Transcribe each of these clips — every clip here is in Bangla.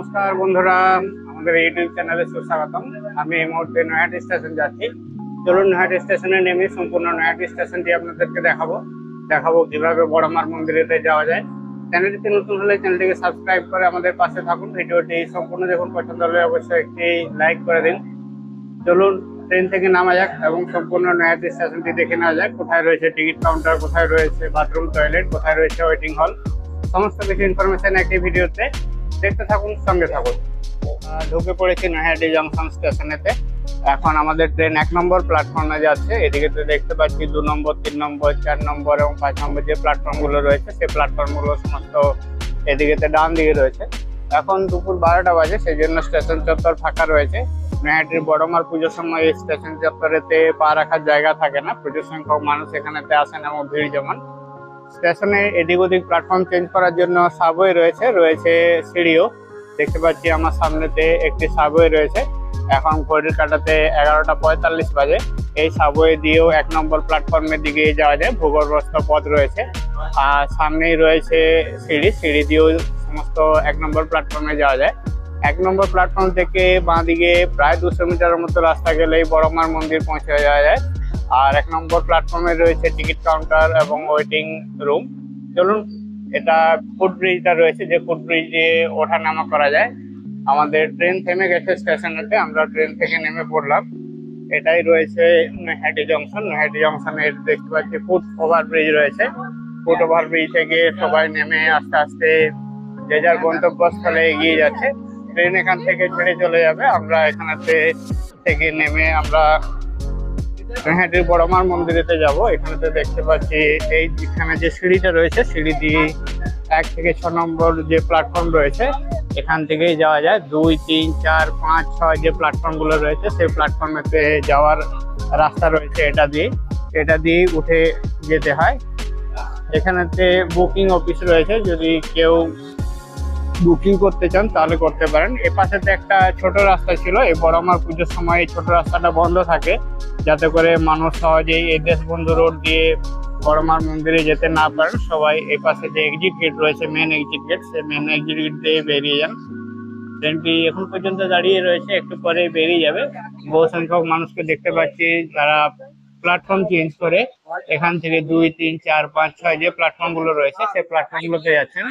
নমস্কার বন্ধুরা, আমাদের ইউটিউব চ্যানেলে সুস্বাগতম। আমি এই মুহূর্তে নয়াহাটি স্টেশন যাচ্ছি। চলুন, নয়াহাটি স্টেশনে নেমে সম্পূর্ণ নয়াহাটি স্টেশনটি আপনাদেরকে দেখাবো। দেখাবো কীভাবে বড়মার মন্দিরেতে যাওয়া যায়। চ্যানেলটিতে নতুন হলে চ্যানেলটিকে সাবস্ক্রাইব করে আমাদের পাশে থাকুন। ভিডিওটি সম্পূর্ণ দেখুন। পছন্দ হলে অবশ্যই একটি লাইক করে দিন। চলুন ট্রেন থেকে নামা যাক এবং সম্পূর্ণ নয়াহাটি স্টেশনটি দেখে নেওয়া যাক। কোথায় রয়েছে টিকিট কাউন্টার কোথায় রয়েছে বাথরুম টয়লেট কোথায় রয়েছে ওয়েটিং হল সমস্ত কিছু ইনফরমেশন একটি ভিডিওতে দেখতে থাকুন, সঙ্গে থাকুন। ঢুকে পড়েছি নয়াহাটি জংশন স্টেশনেতে। এখন আমাদের ট্রেন এক নম্বর প্ল্যাটফর্মে যাচ্ছে। এদিকে তো দেখতে পাচ্ছি দু নম্বর, তিন নম্বর, চার নম্বর এবং পাঁচ নম্বর যে প্ল্যাটফর্মগুলো রয়েছে, সেই প্ল্যাটফর্মগুলো সমস্ত এদিকেতে ডান দিকে রয়েছে। এখন দুপুর বারোটা বাজে সেই জন্য স্টেশন চত্বর ফাঁকা রয়েছে। নয়াহাটির বড়মার পুজোর সময় এই স্টেশন চত্বরেতে পা রাখার জায়গা থাকে না। প্রচুর সংখ্যক মানুষ এখানেতে আসেন এবং ভিড় জমান। স্টেশনে এদিক ওদিক প্ল্যাটফর্ম চেঞ্জ করার জন্য সাবওয়ে রয়েছে রয়েছে সিঁড়িও। দেখতে পাচ্ছি আমার সামনেতে একটি সাবওয়ে রয়েছে। এখন ঘড়ির কাটাতে এগারোটা পঁয়তাল্লিশ বাজে। এই সাবওয়ে দিয়েও এক নম্বর প্ল্যাটফর্মের দিকে যাওয়া যায়, ভূগর্ভস্থ পথ রয়েছে। আর সামনেই রয়েছে সিঁড়ি সিঁড়ি দিয়েও সমস্ত এক নম্বর প্ল্যাটফর্মে যাওয়া যায়। এক নম্বর প্ল্যাটফর্ম থেকে বাঁ দিকে প্রায় দুশো মিটারের মতো রাস্তা গেলেই বড়মার মন্দির পৌঁছে যাওয়া যায়। আর এক নম্বর প্ল্যাটফর্মে রয়েছে টিকিট কাউন্টার এবং ওয়েটিং রুম চলুন, এটা ফুট ব্রিজটা রয়েছে যে ফুট ব্রিজে ওঠা নামা করা যায়। আমাদের ট্রেন থেমে গেছে স্টেশনেতে আমরা ট্রেন থেকে নেমে পড়লাম। এটাই রয়েছে নৈহাটি জংশন নৈহাটি জংশনে দেখতে পাচ্ছি ফুট ওভার ব্রিজ রয়েছে। ফুট ওভার ব্রিজ থেকে সবাই নেমে আস্তে আস্তে যে যার গন্তব্যস্থলে এগিয়ে যাচ্ছে। ট্রেন এখান থেকে ছেড়ে চলে যাবে। আমরা এখানেতে থেকে নেমে আমরা নৈহাটির বড়মার মন্দিরেতে যাব। এখানেতে দেখতে পাচ্ছি এই এখানে যে সিঁড়িটা রয়েছে, সিঁড়ি দিয়ে এক থেকে ছ নম্বর যে প্ল্যাটফর্ম রয়েছে, এখান থেকেই যাওয়া যায়। দুই, তিন, চার, পাঁচ, ছয় যে প্ল্যাটফর্মগুলো রয়েছে, সেই প্ল্যাটফর্মেতে যাওয়ার রাস্তা রয়েছে এটা দিয়ে। এটা দিয়ে উঠে যেতে হয়। এখানেতে বুকিং অফিস রয়েছে। যদি কেউ বুকিং করতে চান, তাহলে করতে পারেন। এ পাশেতে একটা ছোট রাস্তা ছিল, এই বড়মার পুজোর সময় এই ছোট রাস্তাটা বন্ধ থাকে। যাতে করে মানুষ সহজেই এই দেশবন্ধু রোড দিয়ে বড়মার মন্দিরে যেতে না পারেন। সবাই এই পাশে যে এক্সিট গেট রয়েছে মেন এক্সিট গেট সেই মেন এক্সিট গেট দিয়ে বেরিয়ে যান। ট্রেনটি এখন পর্যন্ত দাঁড়িয়ে রয়েছে, একটু পরে বেরিয়ে যাবে। বহু সংখ্যক মানুষকে দেখতে পাচ্ছি, যারা প্ল্যাটফর্ম চেঞ্জ করে এখান থেকে দুই, তিন, চার, পাঁচ, ছয় যে প্ল্যাটফর্মগুলো রয়েছে, সেই প্ল্যাটফর্ম গুলোতে যাচ্ছেন।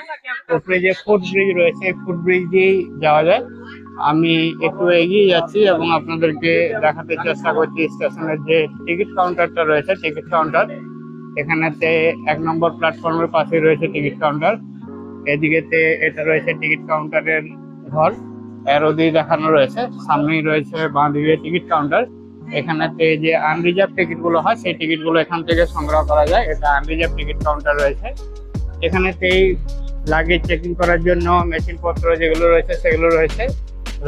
উপরে যে ফুট ব্রিজ রয়েছে ফুট ব্রিজ দিয়েই যাওয়া যায়। আমি একটু এগিয়ে যাচ্ছি এবং আপনাদেরকে দেখাতে চেষ্টা করছি স্টেশনের যে টিকিট কাউন্টারটা রয়েছে টিকিট কাউন্টার এখানেতে এক নম্বর প্ল্যাটফর্মের পাশে রয়েছে টিকিট কাউন্টার এদিকেতে এটা রয়েছে টিকিট কাউন্টারের ঘর। অ্যারো দিয়ে দেখানো রয়েছে। সামনেই রয়েছে বাঁ দিকে টিকিট কাউন্টার এখানেতে যে আনরিজার্ভ টিকিটগুলো হয়, সেই টিকিটগুলো এখান থেকে সংগ্রহ করা যায়। এটা আনরিজার্ভ টিকিট কাউন্টার রয়েছে। এখানেতেই লাগেজ চেকিং করার জন্য মেশিন পত্র যেগুলো রয়েছে, সেগুলো রয়েছে।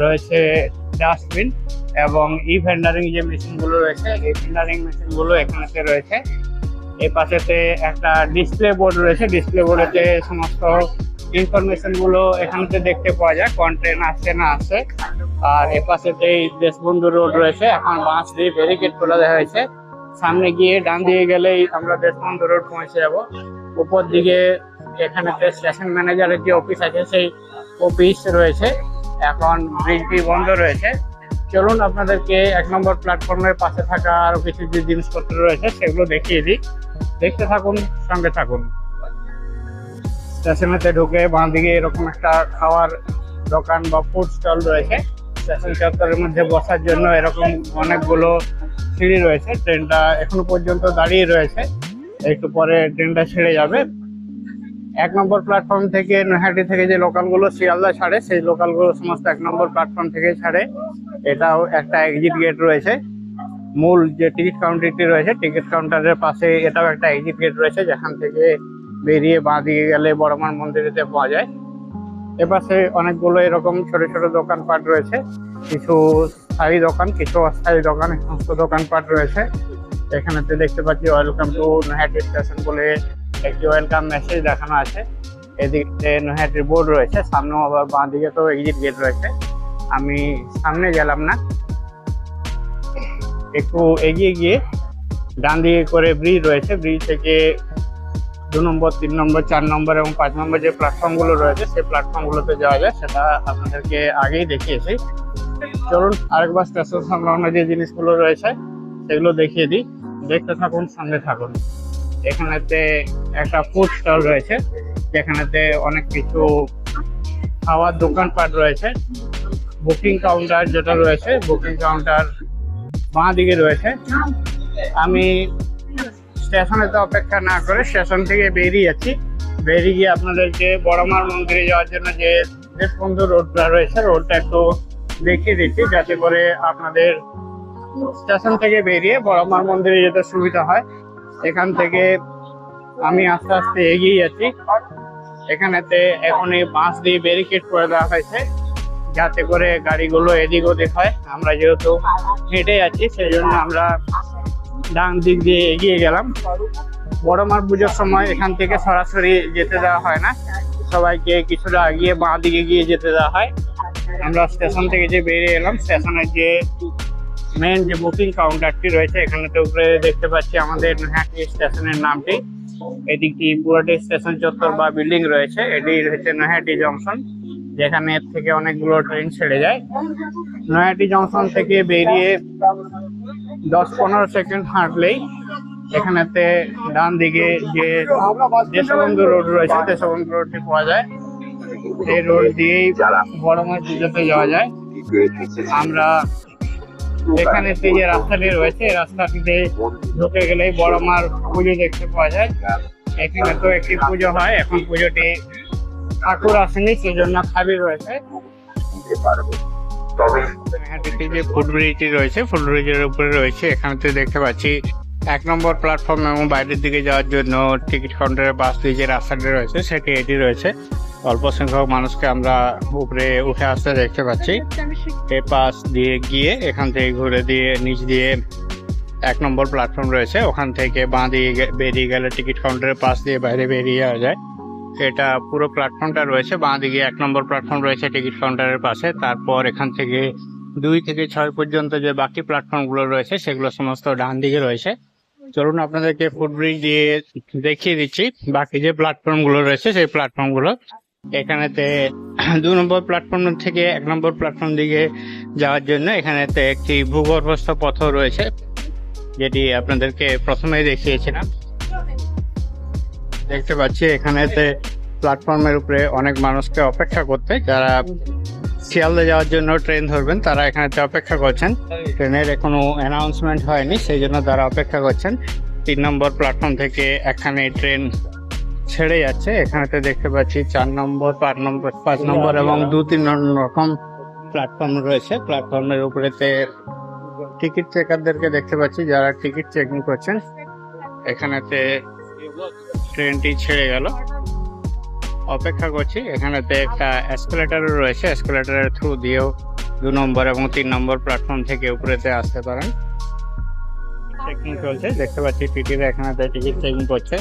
রয়েছে ডাস্টবিন এবং ই ভেন্ডারিং যে মেশিনগুলো রয়েছে, এই ভেন্ডারিং মেশিনগুলো এখানেতে রয়েছে। এই পাশেতে একটা ডিসপ্লে বোর্ড রয়েছে। ডিসপ্লে বোর্ডেতে সমস্ত ইনফরমেশনগুলো এখানেতে দেখতে পাওয়া যায়, কোন ট্রেন আসছে না আসছে। আর এপাশে পাশেতেই দেশবন্ধু রোড রয়েছে, এখন বাঁশ দিয়ে ব্যারিকেড তোলা দেওয়া হয়েছে সামনে গিয়ে ডান দিকে গেলেই আমরা দেশবন্ধু রোড পৌঁছে যাব। উপর দিকে এখানেতে স্টেশন ম্যানেজারের যে অফিস আছে, সেই অফিস রয়েছে। এখন ব্রিজটি বন্ধ রয়েছে। চলুন আপনাদেরকে এক নম্বর প্ল্যাটফর্মের পাশে থাকা আরও কিছু যে জিনিসপত্র রয়েছে, সেগুলো দেখিয়ে দিই। দেখতে থাকুন, সঙ্গে থাকুন। স্টেশনেতে ঢুকে বাঁ দিকে এরকম একটা খাওয়ার দোকান বা ফুড স্টল রয়েছে। স্টেশন চত্বরের মধ্যে বসার জন্য এরকম অনেকগুলো সিঁড়ি রয়েছে। ট্রেনটা এখনও পর্যন্ত দাঁড়িয়ে রয়েছে। একটু পরে ট্রেনটা ছেড়ে যাবে। এক নম্বর প্ল্যাটফর্ম থেকে নৈহাটি থেকে যে লোকালগুলো শিয়ালদা ছাড়ে, সেই লোকালগুলো সমস্ত এক নম্বর প্ল্যাটফর্ম থেকে ছাড়ে। এটাও একটা এক্সিট গেট রয়েছে। মূল যে টিকিট কাউন্টারটি রয়েছে টিকিট কাউন্টারের পাশে এটাও একটা এক্সিট গেট রয়েছে, যেখান থেকে বেরিয়ে বাঁ দিকে গেলে বড়মার মন্দিরেতে পাওয়া যায়। এপাশে অনেকগুলো এরকম ছোট ছোট দোকানপাট রয়েছে। কিছু স্থায়ী দোকান, কিছু অস্থায়ী দোকান সমস্ত দোকানপাট রয়েছে। এখানেতে দেখতে পাচ্ছি ওয়েলকাম টু নৈহাটি স্টেশন বলে একটি ওয়েলকাম মেসেজ দেখানো আছে। এদিকে নৈহাটির বোর্ড রয়েছে, সামনেও আবার বাঁ দিকে তো এক্সিট গেট রয়েছে। আমি সামনে গেলাম না। একটু এগিয়ে গিয়ে ডান দিকে করে ব্রিজ রয়েছে। ব্রিজ থেকে দু নম্বর, তিন নম্বর, চার নম্বর এবং পাঁচ নম্বর যে প্ল্যাটফর্মগুলো রয়েছে, সেই প্ল্যাটফর্মগুলোতে যাওয়া যায়, সেটা আপনাদেরকে আগেই দেখিয়েছি। চলুন আরেকবার স্টেশন সংলগ্ন যে জিনিসগুলো রয়েছে, সেগুলো দেখিয়ে দিই। দেখতে থাকুন, সঙ্গে থাকুন। এখানেতে একটা ফুড স্টল রয়েছে, যেখানেতে অনেক কিছু খাওয়ার দোকানপাট রয়েছে। বুকিং কাউন্টার যেটা রয়েছে বুকিং কাউন্টার বাঁ দিকে রয়েছে। আমি স্টেশনেতে অপেক্ষা না করে স্টেশন থেকে বেরিয়ে যাচ্ছি। বেরিয়ে গিয়ে আপনাদেরকে বড়মার মন্দিরে যাওয়ার জন্য যে দেশবন্ধু রোডটা রয়েছে, রোডটা একটু দেখিয়ে দিচ্ছি যাতে করে আপনাদের স্টেশন থেকে বেরিয়ে বড়মার মন্দিরে যেতে সুবিধা হয়। এখান থেকে আমি আস্তে আস্তে এগিয়ে যাচ্ছি। এখানেতে এখন এই বাঁশ দিয়ে ব্যারিকেড করে দেওয়া হয়েছে, যাতে করে গাড়িগুলো এদিক ওদিক হয়। আমরা যেহেতু হেঁটে যাচ্ছি, সেই জন্য আমরা ডান দিক দিয়ে এগিয়ে গেলাম। বড় মার পুজোর সময় এখান থেকে সরাসরি যেতে দেওয়া হয় না। সবাইকে কিছুটা এগিয়ে বাঁ দিকে গিয়ে যেতে দেওয়া হয়। আমরা স্টেশন থেকে যে বেরিয়ে এলাম, স্টেশনের যে মেন যে বুকিং কাউন্টারটি রয়েছে এখানে তো উপরে দেখতে পাচ্ছি আমাদের নৈহাটি স্টেশনের নামটি। এদিকটি পুরাটি স্টেশন চত্বর বা বিল্ডিং রয়েছে। এটি হচ্ছে নৈহাটি জংশন, যেখানে এর থেকে অনেকগুলো ট্রেন ছেড়ে যায়। নৈহাটি জংশন থেকে বেরিয়ে দশ পনেরো সেকেন্ড হাঁটলেই এখানেতে ডান দিকে যে দেশবন্ধু রোড রয়েছে দেশবন্ধু রোডটি পাওয়া যায়। এই রোড দিয়েই বড় মাছ পুজোতে যাওয়া যায়। আমরা এখানে যে রাস্তাটি রয়েছে, এই রাস্তাটিতে ঢুকে গেলেই বড় মার পুজো দেখতে পাওয়া যায়। এখানে তো একটি পুজো হয়, এখন পুজোটি ঠাকুর আসেনি সেই জন্য খালি রয়েছে। নৈহাটিতে যে ফুট ব্রিজটি রয়েছে ফুট ব্রিজের উপরে রয়েছে। এখানেতে দেখতে পাচ্ছি এক নম্বর প্ল্যাটফর্ম এবং বাইরের দিকে যাওয়ার জন্য টিকিট কাউন্টারের পাশ দিয়ে যে রাস্তাটি রয়েছে, সেটি এটি রয়েছে। অল্প সংখ্যক মানুষকে আমরা উপরে উঠে আসতে দেখতে পাচ্ছি। এ পাশ দিয়ে গিয়ে, এখান থেকে ঘুরে দিয়ে, নিচ দিয়ে এক নম্বর প্ল্যাটফর্ম রয়েছে। ওখান থেকে বাঁ দিয়ে বেরিয়ে গেলে টিকিট কাউন্টারের পাশ দিয়ে বাইরে বেরিয়ে যাওয়া যায়। এটা পুরো প্ল্যাটফর্মটা রয়েছে বাঁ দিকে এক নম্বর প্ল্যাটফর্ম রয়েছে টিকিট কাউন্টারের পাশে। তারপর এখান থেকে দুই থেকে ছয় পর্যন্ত যে বাকি প্ল্যাটফর্মগুলো রয়েছে, সেগুলো সমস্ত ডান দিকে রয়েছে। চলুন আপনাদেরকে ফুটব্রিজ দিয়ে দেখিয়ে দিচ্ছি, বাকি যে প্ল্যাটফর্মগুলো রয়েছে, সেই প্ল্যাটফর্মগুলো এখানেতে দু নম্বর প্ল্যাটফর্ম থেকে এক নম্বর প্ল্যাটফর্ম দিকে যাওয়ার জন্য এখানেতে একটি ভূগর্ভস্থ পথ রয়েছে, যেটি আপনাদেরকে প্রথমেই দেখিয়েছিলাম। দেখতে পাচ্ছি এখানেতে প্ল্যাটফর্মের উপরে অনেক মানুষকে অপেক্ষা করতে। যারা শিয়ালদা যাওয়ার জন্য ট্রেন ধরবেন, তারা এখানেতে অপেক্ষা করছেন। ট্রেনের এখনও অ্যানাউন্সমেন্ট হয়নি, সেই জন্য তারা অপেক্ষা করছেন। তিন নম্বর প্ল্যাটফর্ম থেকে একখানে ট্রেন ছেড়ে যাচ্ছে। এখানেতে দেখতে পাচ্ছি চার নম্বর, পাঁচ নম্বর পাঁচ নম্বর এবং দু তিন রকম প্ল্যাটফর্ম রয়েছে। প্ল্যাটফর্মের উপরেতে টিকিট চেকারদেরকে দেখতে পাচ্ছি যারা টিকিট চেকিং করছেন। এখানেতে ট্রেনটি ছেড়ে গেল। অপেক্ষা করছি। এখানেতে একটা এসকেলেটারও রয়েছে। এসকেলেটারের থ্রু দিয়েও দু নম্বর এবং তিন নম্বর প্ল্যাটফর্ম থেকে উপরেতে আসতে পারেন। চেকিং চলছে। দেখতে পাচ্ছি টিটিরা এখানেতে টিকিট চেকিং করছে।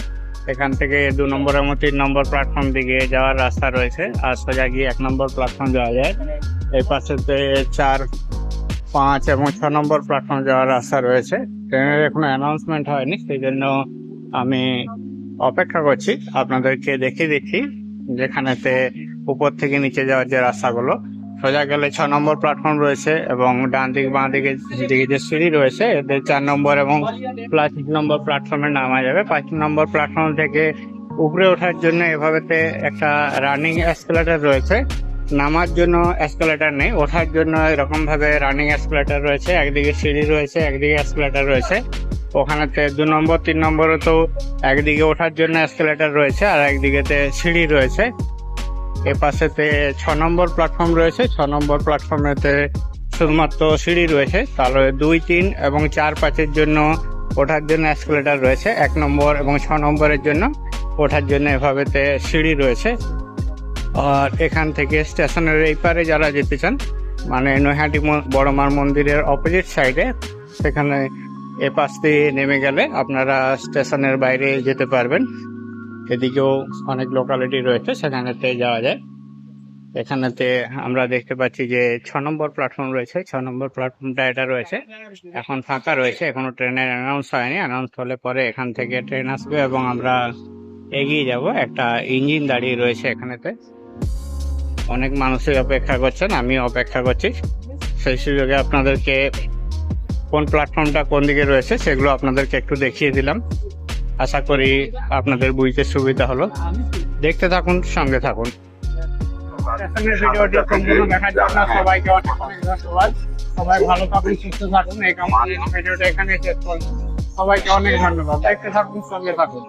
এখান থেকে দু নম্বর এবং তিন নম্বর প্ল্যাটফর্ম দিকে যাওয়ার রাস্তা রয়েছে। আর সোজা গিয়ে এক নম্বর প্ল্যাটফর্ম যাওয়া যায়। এই পাশেতে চার, পাঁচ এবং ছ নম্বর প্ল্যাটফর্ম যাওয়ার রাস্তা রয়েছে। ট্রেনের এখনও অ্যানাউন্সমেন্ট হয়নি। সেই জন্য আমি অপেক্ষা করছি, আপনাদেরকে দেখিয়ে দিচ্ছি যেখানেতে উপর থেকে নিচে যাওয়ার যে রাস্তাগুলো। সোজা গেলে ছ নম্বর প্ল্যাটফর্ম রয়েছে এবং ডান দিক, বাঁ দিকে দিকে যে সিঁড়ি রয়েছে, এদের চার নম্বর এবং পাঁচ নম্বর প্ল্যাটফর্মে নামা যাবে। পাঁচ নম্বর প্ল্যাটফর্ম থেকে উপরে ওঠার জন্য এভাবেতে একটা রানিং এসকেলেটার রয়েছে। নামার জন্য এসকেলেটার নেই, ওঠার জন্য এরকমভাবে রানিং এসকেলেটার রয়েছে। একদিকে সিঁড়ি রয়েছে, একদিকে এসকেলেটার রয়েছে। ওখানেতে দু নম্বর, তিন নম্বরে তো একদিকে ওঠার জন্য এসকেলেটার রয়েছে আর একদিকেতে সিঁড়ি রয়েছে। এ পাশেতে ছ নম্বর প্ল্যাটফর্ম রয়েছে, ছ নম্বর প্ল্যাটফর্মেতে শুধুমাত্র সিঁড়ি রয়েছে। তাহলে দুই, তিন এবং চার, পাঁচের জন্য ওঠার জন্য এসকেলেটার রয়েছে, এক নম্বর এবং ছ নম্বরের জন্য ওঠার জন্য এভাবেতে সিঁড়ি রয়েছে। আর এখান থেকে স্টেশনের এই পারে যারা যেতে চান মানে নৈহাটি বড়মার মন্দিরের অপোজিট সাইডে সেখানে এ পাশ দিয়ে নেমে গেলে আপনারা স্টেশনের বাইরে যেতে পারবেন। এদিকেও অনেক লোকালিটি রয়েছে, সেখানেতে যাওয়া যায়। এখানেতে আমরা দেখতে পাচ্ছি যে ছ নম্বর প্ল্যাটফর্ম রয়েছে। ছ নম্বর প্ল্যাটফর্মটা এটা রয়েছে। এখন ফাঁকা রয়েছে, এখনও ট্রেনের অ্যানাউন্স হয়নি। অ্যানাউন্স হলে পরে এখান থেকে ট্রেন আসবে এবং আমরা এগিয়ে যাব। একটা ইঞ্জিন দাঁড়িয়ে রয়েছে এখানেতে। অনেক মানুষই অপেক্ষা করছেন আমি অপেক্ষা করছি। সেই সুযোগে আপনাদেরকে কোন প্ল্যাটফর্মটা কোন দিকে রয়েছে সেগুলো আপনাদেরকে একটু দেখিয়ে দিলাম। আশা করি আপনাদের বুঝতে সুবিধা হলো। দেখতে থাকুন সঙ্গে থাকুন। ভিডিওটি সম্পূর্ণ দেখার জন্য সবাইকে অনেক অনেক ধন্যবাদ। সবাই ভালো থাকুন সুস্থ থাকুন। এই কামনা ভিডিওটা এখানে শেষ করুন সবাইকে অনেক ধন্যবাদ। দেখতে থাকুন সঙ্গে থাকুন।